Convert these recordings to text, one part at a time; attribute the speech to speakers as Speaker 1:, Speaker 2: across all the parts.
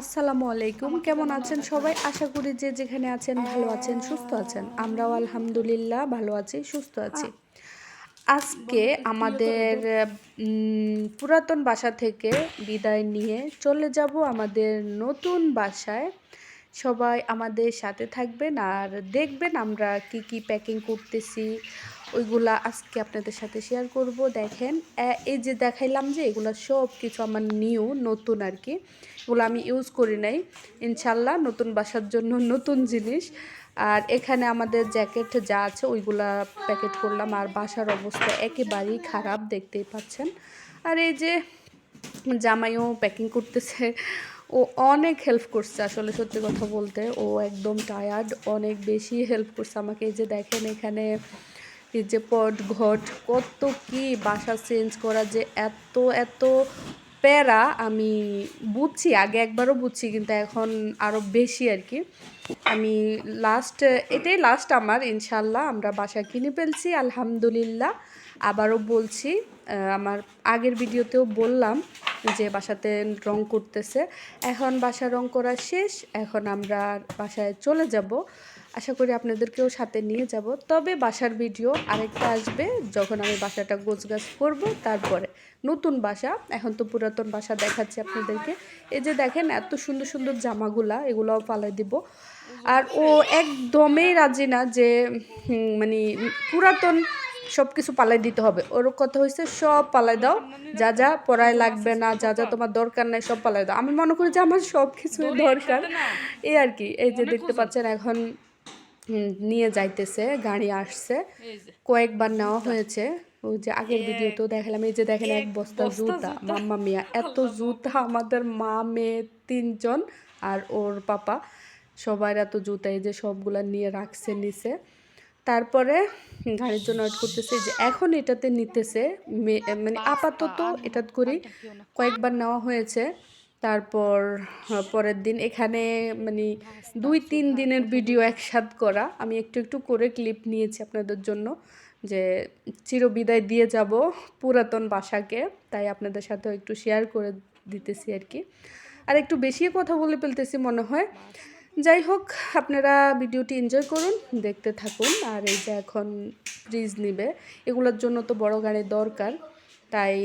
Speaker 1: আসসালামু আলাইকুম। কেমন আছেন সবাই? আশা করি যে যেখানে আছেন ভালো আছেন, সুস্থ আছেন। আমরাও আলহামদুলিল্লাহ ভালো আছি, সুস্থ আছি। আজকে আমাদের পুরাতন বাসা থেকে বিদায় নিয়ে চলে যাব আমাদের নতুন বাসায়। সবাই আমাদের সাথে থাকবেন আর দেখবেন আমরা কি কি প্যাকিং করতেছি ওইগুলা আজকে আপনাদের সাথে শেয়ার করব। দেখেন এই যে দেখাইলাম যে এগুলো সব কিছু আমার নিউ নতুন আর কি এগুলো আমি ইউজ করি নাই। ইনশাল্লাহ নতুন বাসার জন্য নতুন জিনিস। আর এখানে আমাদের জ্যাকেট যা আছে ওইগুলা প্যাকেট করলাম। আর বাসার অবস্থা একেবারেই খারাপ, দেখতেই পাচ্ছেন। আর এই যে জামাইও প্যাকিং করতেছে। ও অনেক হেল্প করছে আসলে সত্যি কথা বলতে। ও একদম টায়ার্ড অনেক বেশি হেল্প করছে আমাকে। এই যে দেখেন এখানে এই যে পট ঘট, কত কি বাসা চেঞ্জ করা যে এত এত প্যারা আমি বুঝছি, আগে একবারও বুঝছি, কিন্তু এখন আরও বেশি আর কি। আমি লাস্ট এটাই লাস্ট আমার, ইনশাল্লাহ আমরা বাসা কিনে ফেলছি, আলহামদুলিল্লাহ। আবারও বলছি আমার আগের ভিডিওতেও বললাম যে বাসাতে রং করতেছে। এখন বাসা রং করা শেষ, এখন আমরা বাসায় চলে যাব। আশা করি আপনাদেরকেও সাথে নিয়ে যাব। তবে বাসার ভিডিও আরেকটা আসবে যখন আমি বাসাটা গোছগাছ করব তারপরে। নতুন বাসা এখন তো পুরাতন বাসা দেখাচ্ছি আপনাদেরকে। এই যে দেখেন এত সুন্দর সুন্দর জামাগুলা এগুলোও পালাই দিব। আর ও একদমই রাজি না যে মানে পুরাতন সব কিছু পালাই দিতে হবে। ওর কথা হয়েছে সব পালাই দাও। যা যা পড়ায় লাগবে না যা যা তোমার দরকার নাই সব পালাই দাও। আমি মনে করি যে আমার সব কিছু দরকার। এই আর কি এই যে দেখতে পাচ্ছেন এখন নিয়ে যাইতেছে গাড়ি আসছে। কয়েকবার নেওয়া হয়েছে। ওই যে আগের ভিডিওতেও দেখালাম এই যে দেখেন এক বস্তা জুতা। মাম্মা মিয়া এত জুতা আমাদের মা মেয়ে তিনজন আর ওর পাপা। সবার এত জুতা এই যে সবগুলা নিয়ে রাখছে নিচে তারপরে গাড়ির জন্য ওয়েট করতেছে যে এখন এটাতে নিতেছে। মানে আপাতত এটা করি কয়েকবার নেওয়া হয়েছে। তারপর পরের দিন এখানে মানে দুই তিন দিনের ভিডিও একসাথ করা। আমি একটু একটু করে ক্লিপ নিয়েছি আপনাদের জন্য যে চিরবিদায় দিয়ে যাব পুরাতন বাসাকে। তাই আপনাদের সাথেও একটু শেয়ার করে দিতেছি আর কি। আর একটু বেশি কথা বলে ফেলতেছি মনে হয়। যাই হোক, আপনারা ভিডিওটি এনজয় করুন, দেখতে থাকুন। আর এই যে এখন ফ্রিজ নিবে, এগুলোর জন্য তো বড় গাড়ির দরকার। তাই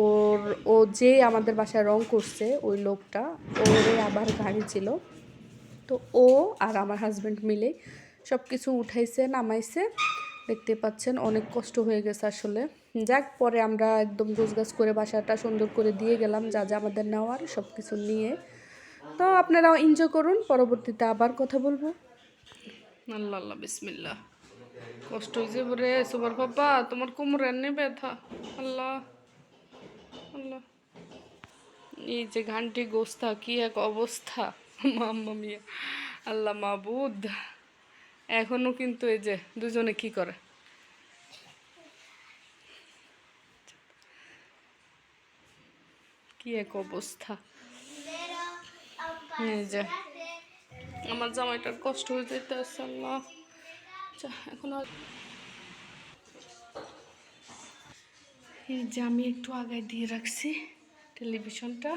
Speaker 1: ওর, ও যে আমাদের বাসায় রং করছে, ওই লোকটা, ওরে আবার গাড়ি ছিল তো ও আর আমার হাজব্যান্ড মিলে সব কিছু উঠাইছে, নামাইছে। দেখতে পাচ্ছেন অনেক কষ্ট হয়ে গেছে আসলে। যাক, পরে আমরা একদম গোছগাছ করে বাসাটা সুন্দর করে দিয়ে গেলাম, যা যা আমাদের নেওয়ার সব কিছু নিয়ে। তো আপনারাও এনজয় করুন, পরবর্তীতে আবার কথা বলব।
Speaker 2: আল্লাহ আল্লাহ, বিসমিল্লাহ। কষ্ট হয়েছে বরে সুপার বাবা তোমার কোমর এনে ব্যথা। আল্লাহ আল্লাহ। এই যে ঘানটি গোস্তা, কি এক অবস্থা। মাম্মা মিয়া, আল্লাহ মাবুদ। এখনও কিন্তু এই যে দুজনে কি করে? কি এক অবস্থা। এই যে, আমার জামাইটার কষ্ট হয়ে যেতে আল্লাহ। এখন আর এই যে আমি একটু আগায় দিয়ে রাখছি টেলিভিশনটা।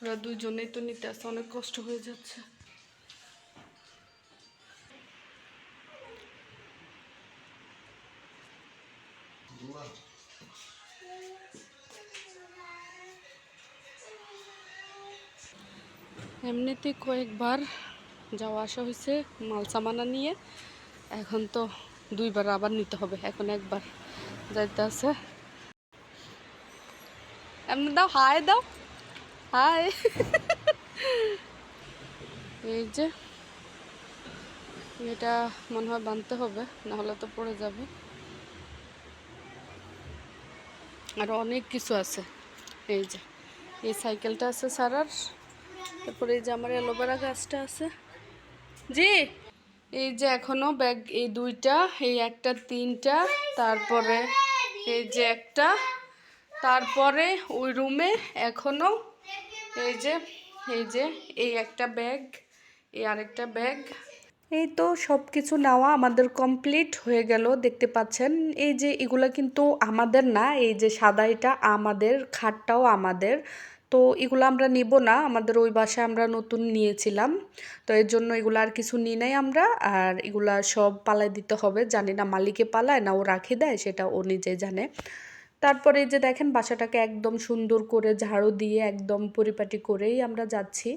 Speaker 2: ওরা দুজনেই তো নিতে আসছে অনেক কষ্ট হয়ে যাচ্ছে। এমনিতে কয়েকবার যাওয়া আসা হয়েছে মাল সামানা নিয়ে। এখন তো দুইবার আবার নিতে হবে, এখন একবার যাইতে আছে। এমনি দাও হাই দাও হাই এই যে, এটা মনে হয় বাঁধতে হবে, নাহলে তো পড়ে যাবে। আর অনেক কিছু আছে, এই যে, এই সাইকেলটা আছে সারার, তারপরে এই যে আমার অ্যালোভেরা গাছটা আছে। জি এই যে এখনও ব্যাগ, এই দুইটা, এই একটা, তিনটা, তারপরে এই যে একটা, তারপরে ওই রুমে এখনও এই যে এই যে, এই একটা ব্যাগ, এই আরেকটা ব্যাগ।
Speaker 1: এই তো সব কিছু নেওয়া আমাদের কমপ্লিট হয়ে গেল, দেখতে পাচ্ছেন। এই যে এগুলো কিন্তু আমাদের না, এই যে সাদা এটা আমাদের, খাটটাও আমাদের। তো এগুলো আমরা নিব না, আমাদের ওই বাসায় আমরা নতুন নিয়েছিলাম। তো এর জন্য এগুলো আর কিছু নিই নাই আমরা, আর এগুলা সব পালায় দিতে হবে। জানি না মালিকে পালায় না ও রাখি দেয়, সেটা ও নিজে জানে। তারপরে যে দেখেন বাসাটাকে একদম সুন্দর করে ঝাড়ু দিয়ে একদম পরিপাটি করেই আমরা যাচ্ছি।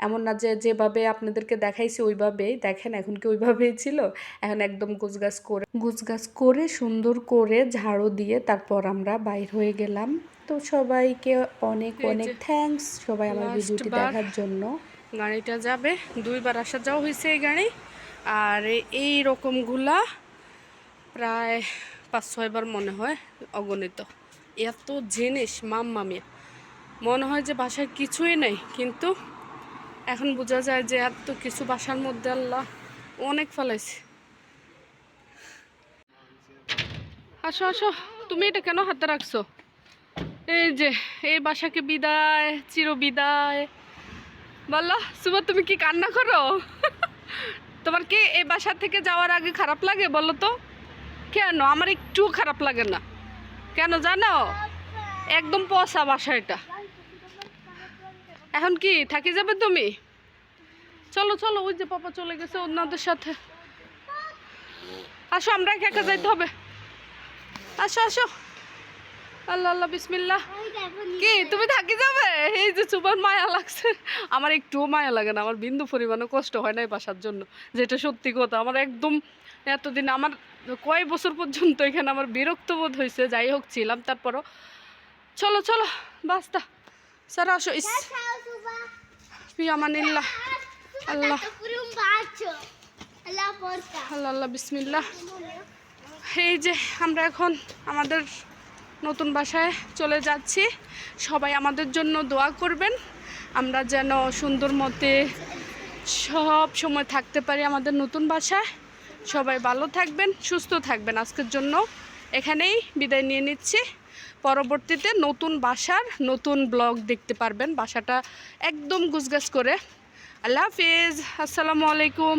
Speaker 1: এমন না যে যেভাবে আপনাদেরকে দেখাইছি ওইভাবেই। দেখেন এখন কি ওইভাবেই ছিল? এখন একদম গুছগাছ করে গুছগাছ করে সুন্দর করে ঝাড়ু দিয়ে তারপর আমরা বাইর হয়ে গেলাম। তো সবাইকে অনেক অনেক থ্যাঙ্কস সবাই আমার ভিডিওটি দেখার জন্য।
Speaker 2: গাড়িটা যাবে দুইবার আসা যাওয়া হয়েছে এই গাড়ি। আর এই রকমগুলা প্রায় পাঁচ ছয়বার মনে হয় অগণিত। এত জিনিস মাম্মা মিয়া মনে হয় যে বাসায় কিছুই নেই কিন্তু এখন বোঝা যায় যে এত কিছু বাসার মধ্যে আল্লাহ অনেক ফেলাইছে। আসো আসো, তুমি এটা কেন হাতে রাখছো? এই যে, এই বাসাকে বিদায়, চির বিদায়। বলো সুবা তুমি কি কান্না করো? তোমার কি এই বাসা থেকে যাওয়ার আগে খারাপ লাগে বলো তো? কেন? আমার একটু খারাপ লাগে না। কেন জানো? একদম পচা বাসা এটা। এখন কি থাকি যাবে তুমি? চলো চলো ওই যে পাপা চলে গেছে ওনাদের সাথে। আসো আমরা একা একা যাইতে হবে। আসো আসো। আল্লাহ আল্লাহ বিসমিল্লাহ। কি তুমি থাকি যাবে? এই যে চুপার মায়া লাগছে। আমার একটুও মায়া লাগে না আমার বিন্দু পরিমাণে কষ্ট হয় না এই বাসার জন্য। যেটা সত্যি কথা আমার একদম এতদিন আমার কয় বছর পর্যন্ত এখানে আমার বিরক্ত বোধ হয়েছে যাই হোক ছিলাম তারপরও। চলো চলো বাস্তা স্যার আসো ইস পিয়ামানিল্লাহ আল্লাহ আল্লাহ আল্লাহ বিসমিল্লাহ এই যে আমরা এখন আমাদের নতুন বাসায় চলে যাচ্ছি সবাই আমাদের জন্য দোয়া করবেন আমরা যেন সুন্দর মতে সব সময় থাকতে পারি আমাদের নতুন বাসায় সবাই ভালো থাকবেন সুস্থ থাকবেন আজকের জন্য এখানেই বিদায় নিয়ে নিচ্ছি পরবর্তীতে নতুন বাসার নতুন ব্লগ দেখতে পারবেন। বাসাটা একদম গুছগাছ করে। আল্লাহ হাফিজ। আসসালামু আলাইকুম।